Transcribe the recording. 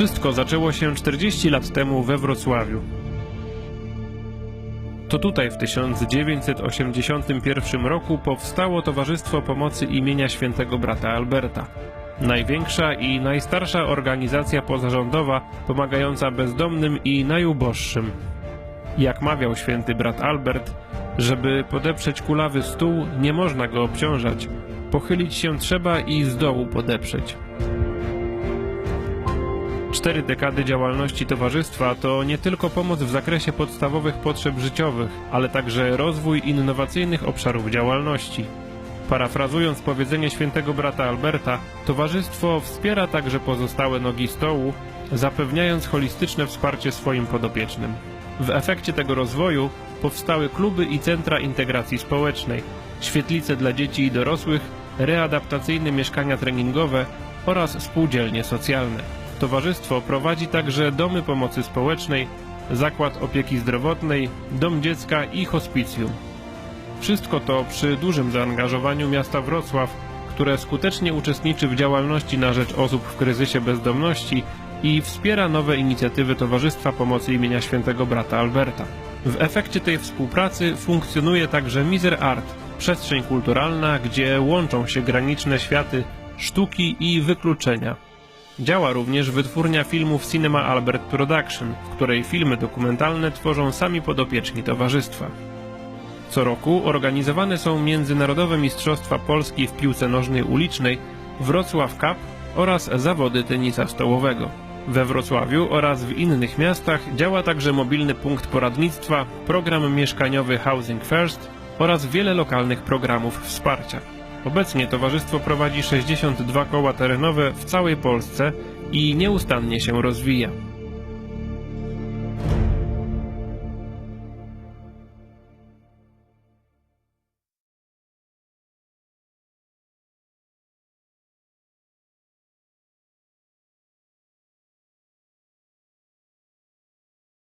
Wszystko zaczęło się 40 lat temu we Wrocławiu. To tutaj w 1981 roku powstało Towarzystwo Pomocy imienia Świętego Brata Alberta. Największa i najstarsza organizacja pozarządowa pomagająca bezdomnym i najuboższym. Jak mawiał święty brat Albert, żeby podeprzeć kulawy stół, nie można go obciążać. Pochylić się trzeba i z dołu podeprzeć. Cztery dekady działalności towarzystwa to nie tylko pomoc w zakresie podstawowych potrzeb życiowych, ale także rozwój innowacyjnych obszarów działalności. Parafrazując powiedzenie świętego brata Alberta, towarzystwo wspiera także pozostałe nogi stołu, zapewniając holistyczne wsparcie swoim podopiecznym. W efekcie tego rozwoju powstały kluby i centra integracji społecznej, świetlice dla dzieci i dorosłych, readaptacyjne mieszkania treningowe oraz spółdzielnie socjalne. Towarzystwo prowadzi także domy pomocy społecznej, zakład opieki zdrowotnej, dom dziecka i hospicjum. Wszystko to przy dużym zaangażowaniu miasta Wrocław, które skutecznie uczestniczy w działalności na rzecz osób w kryzysie bezdomności i wspiera nowe inicjatywy Towarzystwa Pomocy imienia Świętego Brata Alberta. W efekcie tej współpracy funkcjonuje także Miser Art, przestrzeń kulturalna, gdzie łączą się graniczne światy sztuki i wykluczenia. Działa również wytwórnia filmów Cinema Albert Production, w której filmy dokumentalne tworzą sami podopieczni towarzystwa. Co roku organizowane są Międzynarodowe Mistrzostwa Polski w piłce nożnej ulicznej, Wrocław Cup oraz zawody tenisa stołowego. We Wrocławiu oraz w innych miastach działa także mobilny punkt poradnictwa, program mieszkaniowy Housing First oraz wiele lokalnych programów wsparcia. Obecnie towarzystwo prowadzi 62 koła terenowe w całej Polsce i nieustannie się rozwija.